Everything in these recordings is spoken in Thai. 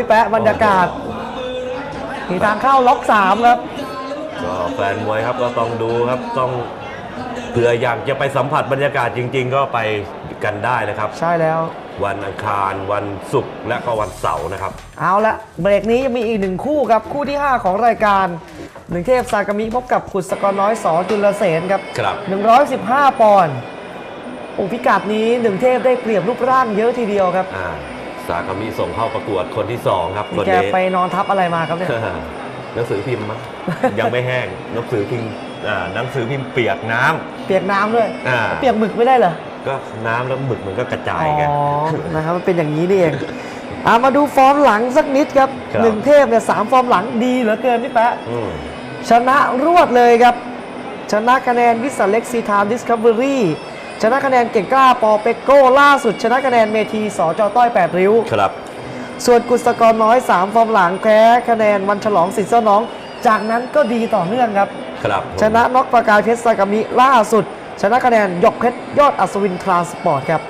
พี่แปะบรรยากาศมีทางเข้าล็อกสามครับก็แฟนมวยครับก็ต้องดูครับต้องเผื่ออยากจะไปสัมผัสบรรยากาศจริง ๆ ก็ไปกันได้นะครับ ใช่แล้ว วันอังคารวันศุกร์และก็วันเสาร์นะครับ เอาละเบรกนี้ยังมีอีกหนึ่งคู่ครับ คู่ที่ 5 ของรายการหนึ่งเทพซากามิพบกับขุดสกอร์น้อยสอจุลเสนครับครับ 115 ปอนด์โอ้พิกัดนี้หนึ่งเทพได้เปรียบรูปร่างเยอะทีเดียวครับอ่า สากามิส่งเข้าประกวดคนที่สองครับนี่คนแกนี้ ไปนอนทับอะไรมาครับเนี่ย หนังสือพิมพ์มั้ง ยังไม่แห้งหนังสือพิมพ์อ่าหนังสือพิมพ์เปียกน้ำ เปียกน้ำด้วย อ่า เปียกหมึกไม่ได้เหรอ ก็น้ำแล้วหมึกมันก็กระจายอ๋ไงอนะครับ มันเป็นอย่างนี้นี่เองอะมาดูฟอร์มหลังสักนิดครับ ครับ หนึ่งเทพเนี่ยสามฟอร์มหลังดีเหลือเกินพี่แป๊ะอืม ชนะรวดเลยครับ ชนะคะแนนวิสันเล็กซีทามดิสคัฟเวอรี่ ชนะคะแนนเก่งกล้าปอเปโก้ล่าสุด ชนะคะแนนเมทีสอจอต้อย8ริ้ว ครับ ส่วนกุศกรน้อย 3 ฟอร์มหลังแพ้คะแนนวันฉลองสิทธิ์เจ้าน้อง จากนั้นก็ดีต่อเนื่องครับ ครับผมชนะน็อกประกายเพชรสากามิล่าสุด ชนะคะแนนหยกเพชรยอดอัศวินทรานสปอร์ตครับ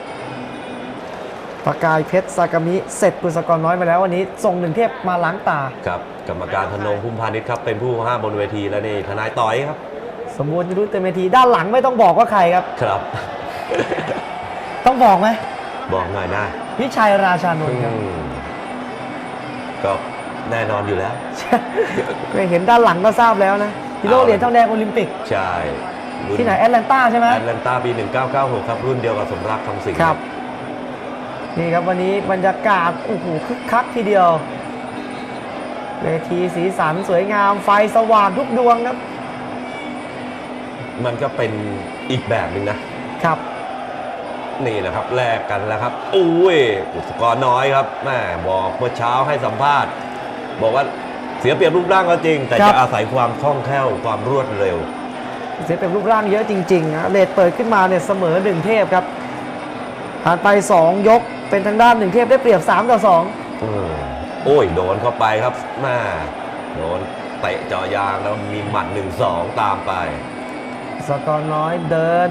ประกายเพชรสากามิเสร็จกุศกรน้อยไปแล้ววันนี้ส่งหนึ่งเทพมาล้างตา ครับกรรมการธนงพุ่มพาณิชย์ครับ เป็นผู้ห้ามบนเวทีและนี่ทนายต่อยครับ สมบูรณ์รู้เต็มเวทีด้านหลังไม่ต้องบอกว่าใครครับ ครับ ต้องบอกไหมบอกหน่อยนะพิชัยราชานนท์ครับ อืมก็แน่นอนอยู่แล้วไม่เห็นด้านหลังก็ทราบแล้วนะฮีโร่เอาเหรียญทองแดงโอลิมปิก ใช่รุ่ที่ไหนแอตแลนตาใช่ไหมแอตแลนตาปี 1996 ครับ รุ่นเดียวกับสมรักคำสิงห์ครับ นี่ครับวันนี้บรรยากาศโอ้โหคึกคักทีเดียวเวทีสีสันสวยงามไฟสว่างทุกดวงครับมันก็เป็นอีกแบบหนึ่งนะ ครับ นี่แหละครับแลกกันแล้วครับอุ้ยอุสกรน้อยครับแม่บอกเมื่อเช้าให้สัมภาษณ์ บอกว่าเสียเปรียบรูปร่างก็จริง แต่ครัจะบอาศัยความคล่องแคล่วความรวดเร็ว เสียเป็นรูปร่างเยอะจริงๆนะเลดเปิดขึ้นมาเนี่ยเสมอหนึ่งเทพครับผ่านไป 2 ยกเป็นทางด้านหนึ่งเทพได้เปรียบ 3 ต่ออืมโอ้ยโดนเข้าไปครับแม่โดนเตะเจอยางแล้วมีหมัดหนึ่งสองตามไป2สกอร์น้อยเดิน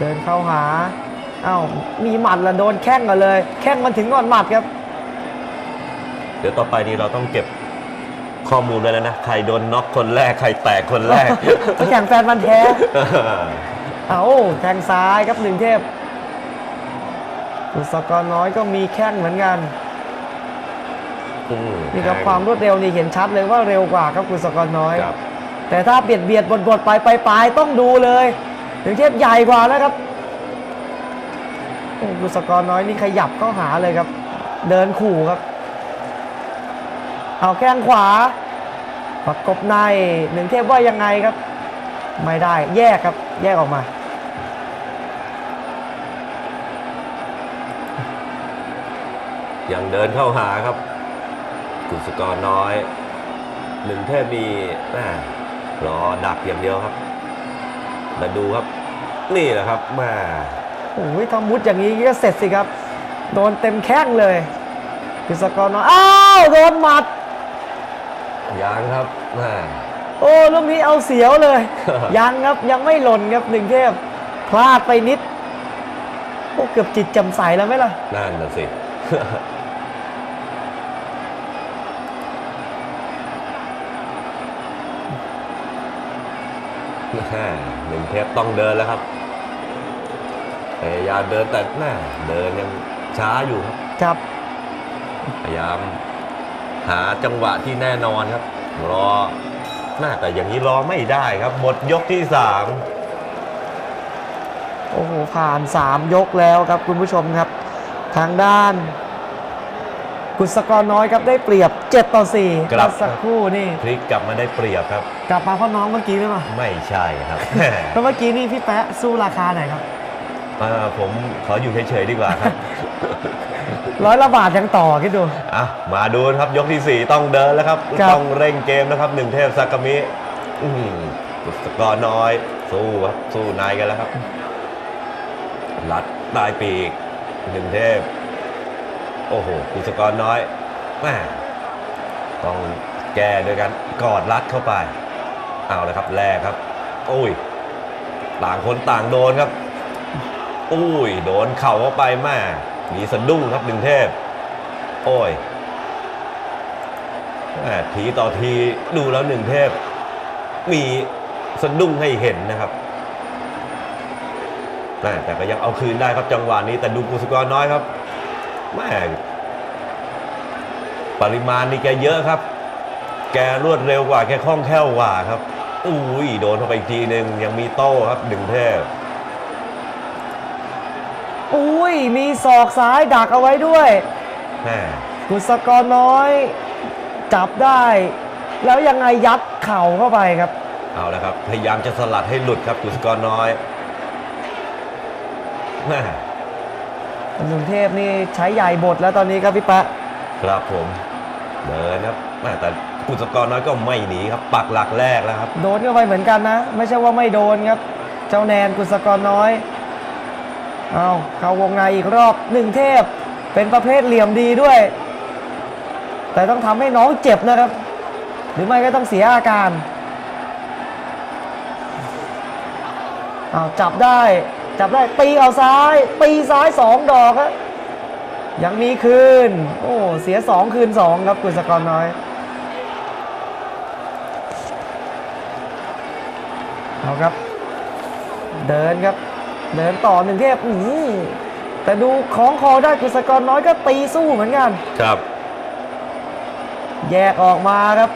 เดินเข้าหาอ้าวมีหมัดละโดนแข้งกันเลย แข้งมันถึงก่อนหมัดครับ เดี๋ยวต่อไปนี้เราต้องเก็บข้อมูลไว้แล้วนะ ใครโดนน็อกคนแรก ใครแตกคนแรกไปแข่งแฟนมันธุ์แท้เอาแข้งซ้ายครับหนึ่งเทพกุศกรน้อยก็มีแข้งเหมือนกันอืมนี่ครับความรวดเร็วนี่เห็นชัดเลยว่าเร็วกว่าครับกุศกรน้อยครับแต่ถ้าเบียดเบียดบดบดไปไปปลายต้องดูเลย หนึ่งเทพใหญ่กว่านะครับโอ้กุศกรน้อยนี่ขยับเข้าหาเลยครับ เดินขู่ครับ เอาแข้งขวาประกบในหนึ่งเทพว่ายังไงครับ ไม่ได้แยกครับ แยกออกมายังเดินเข้าหาครับ กุศกรน้อย หนึ่งเทพมีแม่รอดักอย่างเดียวครับ มาดูครับ นี่แหละครับแม่โอ้ยทำมุดอย่างนี้ก็เสร็จสิครับ โดนเต็มแข้งเลยกฤษกรน้อยอ้าวโดนหมัดยังครับแม่โอ้ลูกนี้เอาเสียวเลย ยังครับยังไม่หล่นครับหนึ่งเทพพลาดไปนิดโอ้เกือบจิตจำใสแล้วไหมล่ะนั่นน่ะสิแม่ หนึ่งเทปต้องเดินแล้วครับพยายามเดินแต่แม่เดินยังช้าอยู่ครับครับ พยายาม หาจังหวะที่แน่นอนครับ รอน่าแต่อย่างนี้รอไม่ได้ครับ หมดยกที่สามโอ้โหผ่าน3ยกแล้วครับคุณผู้ชมครับ ทางด้าน กุศกรน้อยครับได้เปรียบ 7 ต่อ4กลับ สักครู่นี่ พลิกกลับมาได้เปรียบครับ กลับมาเพราะน้องเมื่อกี้หรือเปล่าไม่ใช่ครับ เพราะเมื่อกี้นี่พี่แป๊ะสู้ราคาไหนครับ เอ่อผมขออยู่เฉยๆดีกว่าครับ ร้อยละบาทยังต่อคิดดู อะมาดูนะครับยกที่ 4 ต้องเดินแล้วครับ ครับ ต้องเร่งเกมนะครับหนึ่งเทพซากามิอื้อหือกุศกรน้อย สู้ครับสู้นายกันแล้วครับลัดปลายปีกหนึ่งเทพ โอ้โหกุศกรน้อยแม่ต้องแก้โดยการกอดรัดเข้าไป เอาเลยครับแรกครับ โอ้ย ต่างคนต่างโดนครับอุ้ย โดนเข่าเข้าไปแม่มีสะดุ้งครับหนึ่งเทพ โอ้ยแม่ทีต่อทีดูแล้วหนึ่งเทพ มีสะดุ้งให้เห็นนะครับแม่แต่ก็ยังเอาคืนได้ครับจังหวะนี้แต่ดูกุสกรน้อยครับ แหม่ปริมาณนี่แกเยอะครับ แกรวดเร็วกว่าแกคล่องแคล่วกว่าครับอุ้ยโดนเข้าไปอีกทีหนึ่งยังมีโต้ครับหนึ่งเทพอุ้ยมีศอกซ้ายดักเอาไว้ด้วยแหม่กุศกรน้อย จับได้ แล้วยังไงยัดเข่าเข้าไปครับ เอาละครับ พยายามจะสลัดให้หลุดครับกุสกรน้อยแหม่ หนุ่มเทพนี่ใช้ใหญ่บทแล้วตอนนี้ครับพี่ปะ ครับผมเดินครับแหม่แต่กุสกรน้อยก็ไม่หนีครับ ปักหลักแรกแล้วครับ โดนเข้าไปเหมือนกันนะ ไม่ใช่ว่าไม่โดนครับ เจ้าแนนกุศกรน้อย เอาเข้าวงในอีกรอบหนึ่งเทพ เป็นประเภทเหลี่ยมดีด้วย แต่ต้องทำให้น้องเจ็บนะครับ หรือไม่ก็ต้องเสียอาการเอาจับได้ จับได้ตีเอาซ้าย ตีซ้ายสองดอกครับยังมีคืน โอ้เสียสองคืนสองครับกุศกรน้อยเอาครับ เดินครับ เดินต่อหนึ่งเทพอื้อหือแต่ดูของคอได้กุศกรน้อยก็ตีสู้เหมือนกันครับ แยกออกมาครับ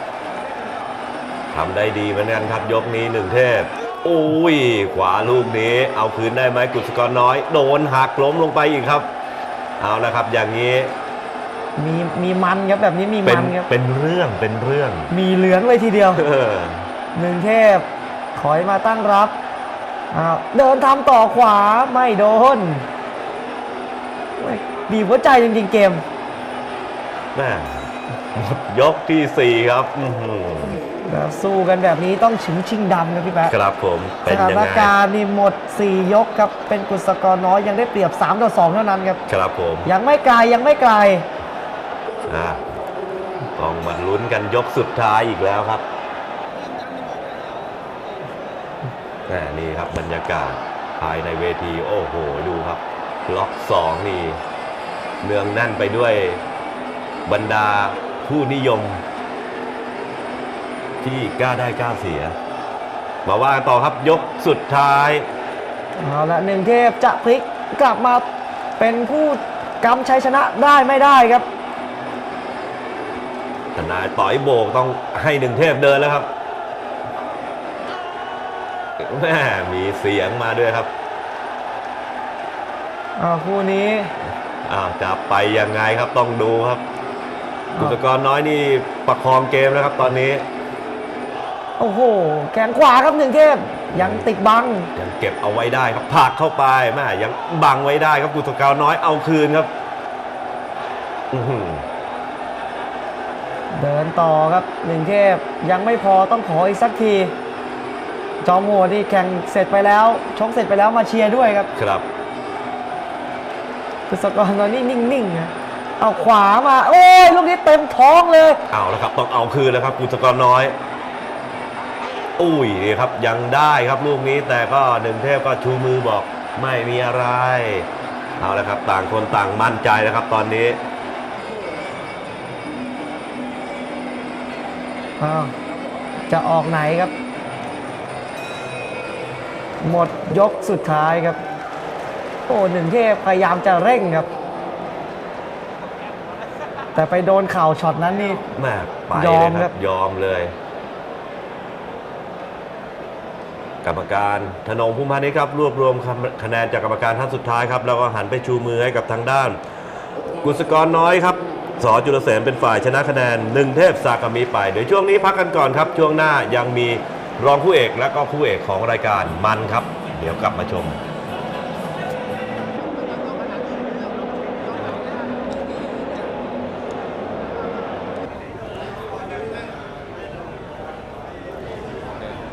ทำได้ดีเหมือนกันครับยกนี้หนึ่งเทพ โอ้ย ขวาลูกนี้ เอาคืนได้ไหมกุสกรน้อย โดนหักล้มลงไปอีกครับ เอาละครับ อย่างนี้ มีมีมันครับแบบนี้มีเป็นมันครับ เป็นเรื่องเป็นเรื่องมีเหลืองเลยทีเดียว เออหนึ่งเทพถอยมาตั้งรับอ้าวเดินทำต่อขวาไม่โดนโอ้ยบีบหัวใจจริงๆเกม แม่หมดยกที่สี่ครับอื้อหือ แล้วสู้กันแบบนี้ต้องชิงชิงดำครับพี่แป๊ะครับผมสเป็นถายังนไงการณ์นี่หมด 4 ยกครับเป็นกุศกรน้อยยังได้เปรียบ3ต่อ2เท่านั้นครับครับผมยังไม่ไกลยังไม่ไกลอะต้องมาลุ้นกันยกสุดท้ายอีกแล้วครับแม่นี่ครับบรรยากาศภายในเวทีโอ้โหดูครับ ล็อกสองนี่เนืองแน่นไปด้วยบรรดาผู้นิยม ที่กล้าได้กล้าเสีย มาว่ากันต่อครับยกสุดท้าย เอาละหนึ่งเทพจะพลิกกลับมาเป็นผู้กำชัยชนะได้ไม่ได้ครับทนายต่อยโบกต้องให้หนึ่งเทพเดินแล้วครับแม่มีเสียงมาด้วยครับอ่าคู่นี้อ้าวจะไปยังไงครับต้องดูครับกุศกรน้อยนี่ประคองเกมแล้วครับตอนนี้ โอ้โห แขนขวาครับหนึ่งเทพยังติดบัง ยังเก็บเอาไว้ได้ครับผลักเข้าไปแม่ยังบังไว้ได้ครับกุศกรน้อยเอาคืนครับอื้อหือเดินต่อครับหนึ่งเทพยังไม่พอต้องขออีกสักที จอมโหดนี่แข่งเสร็จไปแล้วชกเสร็จไปแล้วมาเชียร์ด้วยครับ ครับกุศกรน้อยนี่นิ่งๆนะเอาขวามา โอ้ยลูกนี้เต็มท้องเลย เอาแล้วครับต้องเอาคืนแล้วครับกุศกรน้อย อุ้ยนี่ครับยังได้ครับลูกนี้แต่ก็หนึ่งเทพก็ชูมือบอกไม่มีอะไร เอาแล้วครับต่างคนต่างมั่นใจนะครับตอนนี้อ้าวจะออกไหนครับ หมดยกสุดท้ายครับ โอ้หนึ่งเทพพยายามจะเร่งครับ แต่ไปโดนเข่าช็อตนั้นนี่แม่ไปยอเลมยคครัรับบยอมเลย กรรมการธนงพุ่มพันธ์นี้ครับรวบรวมคะแนนจากกรรมการท่านสุดท้ายครับแล้วก็หันไปชูมือให้กับทางด้าน กุศกรน้อยครับสอจุลเสนเป็นฝ่ายชนะคะแนนหนึ่งเทพสากามีไป เดี๋ยวช่วงนี้พักกันก่อนครับ ช่วงหน้ายังมีรองผู้เอกและก็ผู้เอกของรายการมันครับ เดี๋ยวกลับมาชม